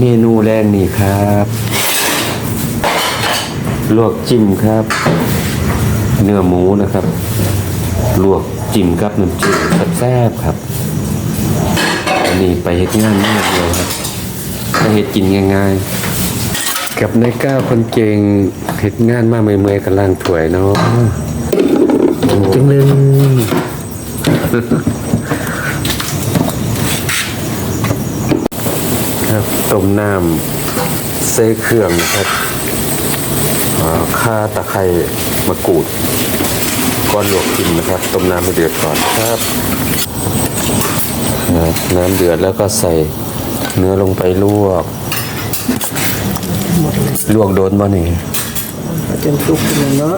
เมนูแรกนี่ครับ ลวกจิ้มครับ เนื้อหมูนะครับ ลวกจิ้มกับน้ำจิ้มแซ่บๆครับ อันนี้ไปเฮ็ดงานมากเลยครับไปเฮ็ดกินง่ายๆ กับนายก้าวคนเก่งเฮ็ดงานมาเมื่อยๆกับล่างถ้วยเนาะจังเลย ครับ ต้มน้ำเซเครื่องนะครับข่าตะไคร้มะกรูดก้อนลวกกินนะครับ ต้มน้ำให้เดือดก่อนครับ น้ำเดือดแล้วก็ใส่เนื้อลงไปลวก ลวกโดนบ่นี่จนสุกเลยเนาะ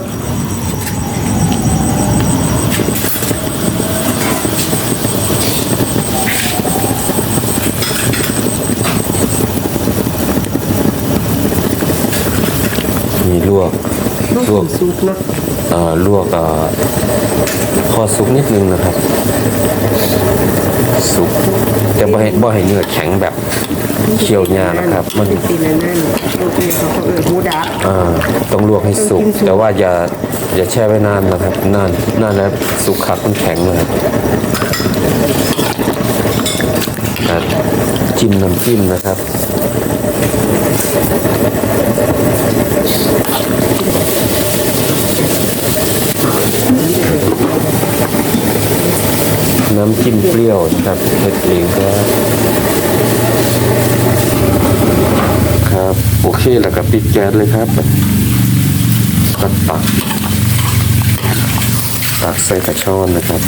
มีลวก ต้อง ลวกสุกเนาะอ่าลวกอ่าพอสุกนิดนึงนะครับ สุกแต่บ่ให้บ่ให้เนื้อแข็งแบบเคี่ยวยานะครับ มันเป็นสีนั่นนั่นโอเคเขาก็เออหูดับอ่าต้องลวกให้สุกต้องกินสุก แต่ว่าอย่าอย่าแช่ไว้นานนะครับ นานนานแล้วสุกขัดมันแข็งเลยอ่าจิ้มน้ำจิ้มนะครับ น้ำจิ้มเปรี้ยวนะครับเผ็ดเองก็ครับ โอเคแล้วก็ปิดแก๊สเลยครับก็ตัก ตักใส่กระชอนนะครับ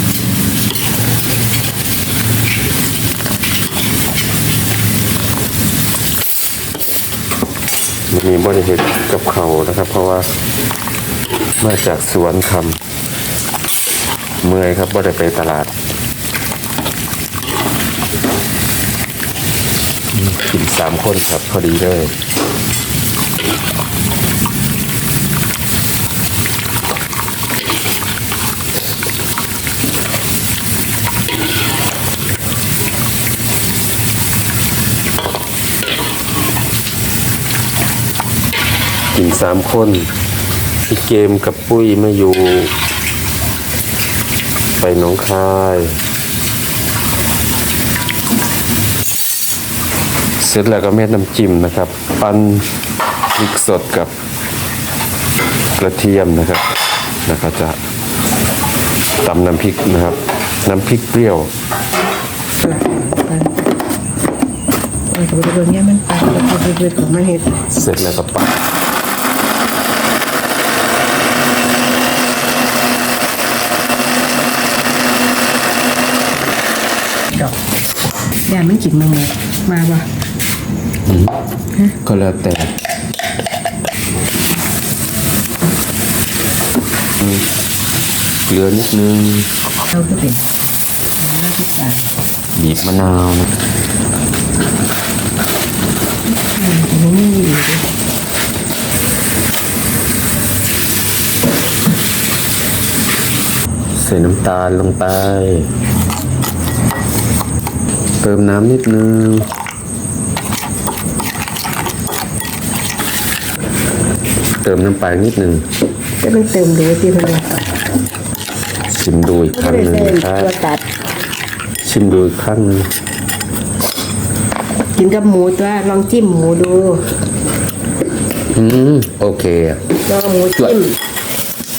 มันมีบริเหตุกับเขานะครับ เพราะว่ามาจากสวนคำเมื่อยครับบ่ได้ไปตลาด กินสามคนครับพอดีเลยกินสามคนพี่เกมกับปุ้ยไม่อยู่ ไปหนองคาย เสร็จแล้วก็เม็ดน้ำจิ้มนะครับ ปั้นพริกสดกับกระเทียมนะครับแล้วก็จะตำน้ำพริกนะครับ น้ำพริกเปรี้ยวเออตัวตัวเนี้ยมันปลาตัวตัวของมันเห็ดเสร็จแล้วก็ปั้นดอกแดดมันกินมาหมดมาว่ะ ก็แล้วแต่เกลือนิดนึงเราก็เป็นน้ำทุกอย่างบีบมะนาวนะมันไม่มีอยู่ใส่น้ำตาลลงไป เติมน้ำนิดนึง เติมน้ำปลานิดนึงจะมันเติมดูที่มันชิมดูอีกครั้งหนึ่งเส้นนะครับตัวตัด ชิมดูอีกครั้งหนึ่งกินกับหมูตัวลองจิ้มหมูดูอืมโอเคอะลองเอาหมูจิ้ม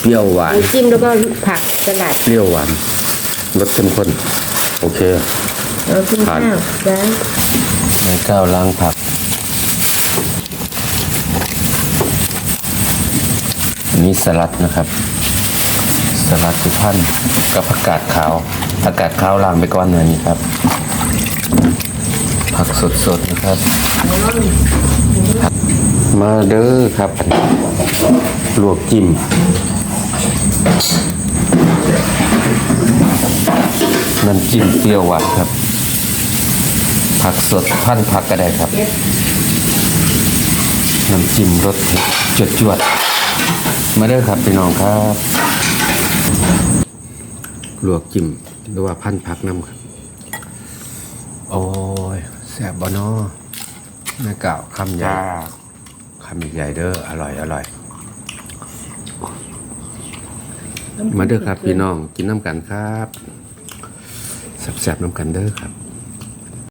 เปรี้ยวหวาหนมูจิ้มแล้วก็ผักสลัดเปรี้ยวหวานรสเข้มข้นโอเค เอาขึ้นข้าวได้ใส่ข้าวล้างผัก นี้สลัดนะครับ สลัดทุกท่านกับผักกาดขาวผักกาดขาวล้างไปก่อนเลยนี่ครับ ผักสดๆนะครับ มาเด้อครับลวกจิ้มน้ำจิ้มเปรี้ยวหวานครับ ผักสดพันผักก็ได้ครับ น้ำจิ้มรสเผ็ดจดจวด มาเด้อครับพี่น้องครับลวกจิ้มหรือว่าพันผักน้ำครับ โอ้ยแสบบ่นอแม่เก่าคำใหญ่จ้าคำใหญ่ๆเด้ออร่อยอร่อย มาเด้อครับพี่น้องกินน้ำกันครับแซ่บๆน้ำกันเด้อครับ